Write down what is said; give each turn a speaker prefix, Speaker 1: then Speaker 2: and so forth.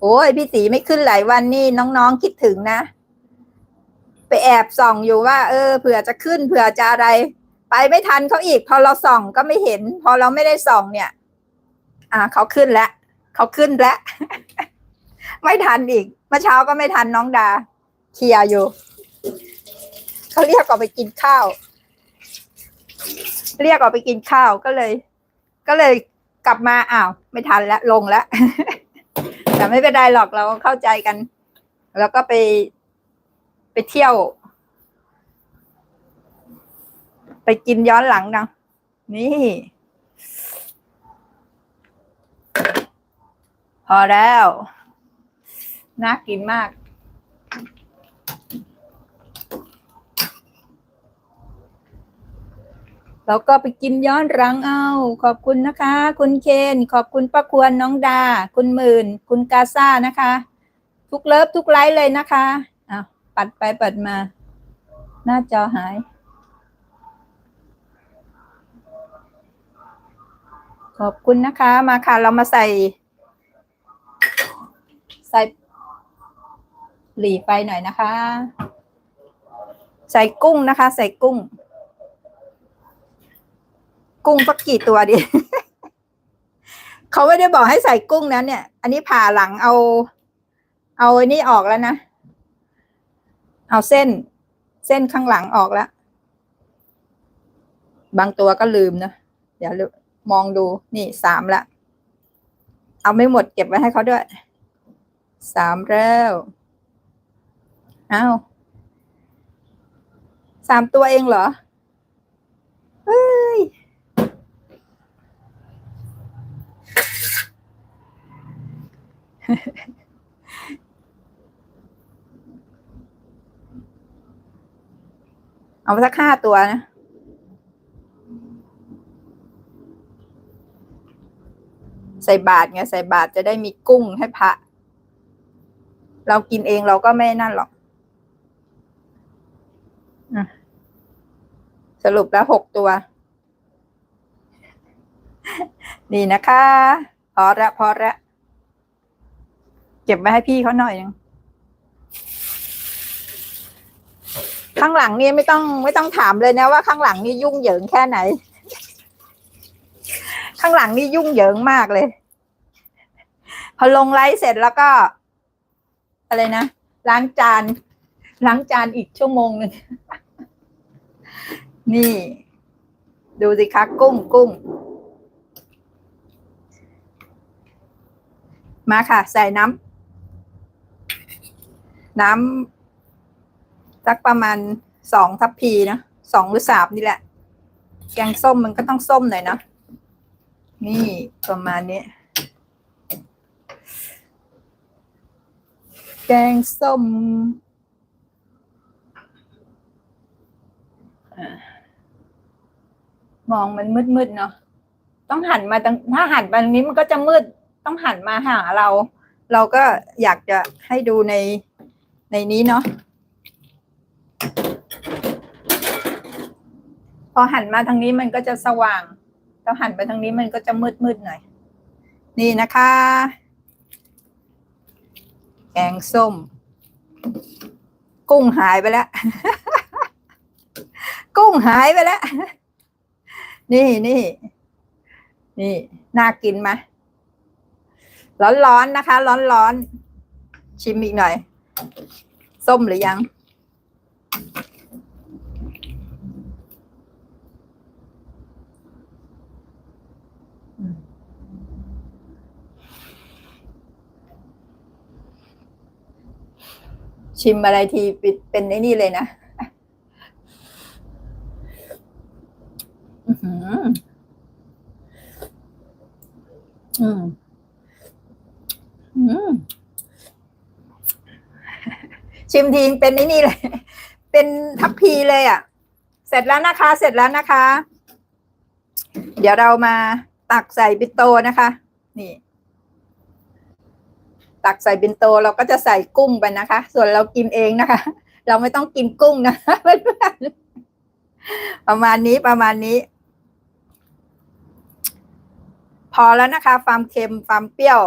Speaker 1: โอ้ยพี่ตีไม่ขึ้นหลายวันนี่น้องๆคิดถึงนะ ไปแอบส่องอยู่ว่า เออเผื่อจะขึ้นเผื่อจะอะไร ไปไม่ทันเขาอีก พอเราส่องก็ไม่เห็น พอเราไม่ได้ส่องเนี่ย อ่าเขาขึ้นแล้วเขาขึ้นแล้วไม่ทันอีกเมื่อเช้าก็ไม่ทันน้องดาเคลียอยู่เขาเรียกออกไปกินข้าว เรียกออกไปกินข้าวก็เลย ก็เลยกลับมาอ้าว ไม่ทันแล้วลงแล้ว แต่ไม่เป็นไรหรอกเราเข้าใจกัน แล้วก็ไปไปเที่ยว ไปกินย้อนหลังนะนี่ พอแล้ว น่ากินมาก แล้วก็ไปกินย้อนหลังเอา ขอบคุณนะคะ คุณเคน ขอบคุณป้าควรน้องดา คุณหมื่น คุณกาซ่านะคะ ทุกเลิฟทุกไลฟ์เลยนะคะอ้าวปัดไปปัดมา หน้าจอหาย ขอบคุณนะคะ มาค่ะ เรามาใส่ ใส่หลีไฟหน่อยนะคะ ใส่กุ้งนะคะ ใส่กุ้ง กุ้งสักกี่ตัวดี เขาไม่ได้บอกให้ใส่กุ้งนะเนี่ย อันนี้ผ่าหลังเอา เอาอ้นี่ออกแล้วนะ เอาเส้น เส้นข้างหลังออกแล้ว บางตัวก็ลืมนะเดี๋ยวมองดูนี่สามละ เอาไม่หมดเก็บไว้ให้เขาด้วย สามแล้วเอาสามตัวเองเหรอ เฮ้ย เอาสักห้าตัวนะใส่บาทไงใส่บาทจะได้มีกุ้งให้พระเรากินเองเราก็ไม่นั่นหรอกสรุปแล้วหกตัว นี่นะคะ พอละพอละ เก็บไว้ให้พี่เขาหน่อยนึงข้างหลังนี่ไม่ต้องไม่ต้องถามเลยนะว่าข้างหลังนี่ยุ่งเหยิงแค่ไหน ข้างหลังนี่ยุ่งเหยิงมากเลย พอลงไลฟ์เสร็จแล้วก็ อะไรนะล้างจานล้างจานอีกชั่วโมงหนึ่งนี่ ดูสิคะกุ้งกุ้ง มาค่ะ ใส่น้ำ น้ำสักประมาณสองทัพพีนะสองหรือสามนี่แหละ แกงส้มมันก็ต้องส้มหน่อยนะนี่ประมาณนี้ แกงส้มมองมันมืดๆเนาะต้องหันมาถ้าหันมาตรงนี้มันก็จะมืด ต้องหันมาหาเรา เราก็อยากจะให้ดูใน ในนี้เนาะพอหันมาทางนี้มันก็จะสว่างถ้าหันไปทางนี้มันก็จะมืดๆหน่อย นี่นะคะ แกงส้ม กุ้งหายไปแล้ว กุ้งหายไปแล้ว นี่นี่นี่ น่ากินไหมร้อนๆนะคะ ร้อนๆ ชิมอีกหน่อย ส้มหรือยัง ชิมอะไรทีปิดเป็นไอ้นี่เลยนะอื้อหืออืมอืม ชิมทีเป็นไอ้นี่เลย เป็นทัพพีเลยอะ เสร็จแล้วนะคะ เสร็จแล้วนะคะ เดี๋ยวเรามาตักใส่บิโตนะคะ นี่ ตักใส่บินโตเราก็จะใส่กุ้งไปนะคะ ส่วนเรากินเองนะคะ เราไม่ต้องกินกุ้งนะเพื่อนๆประมาณนี้ประมาณนี้ พอแล้วนะคะความเค็มความเปรี้ยว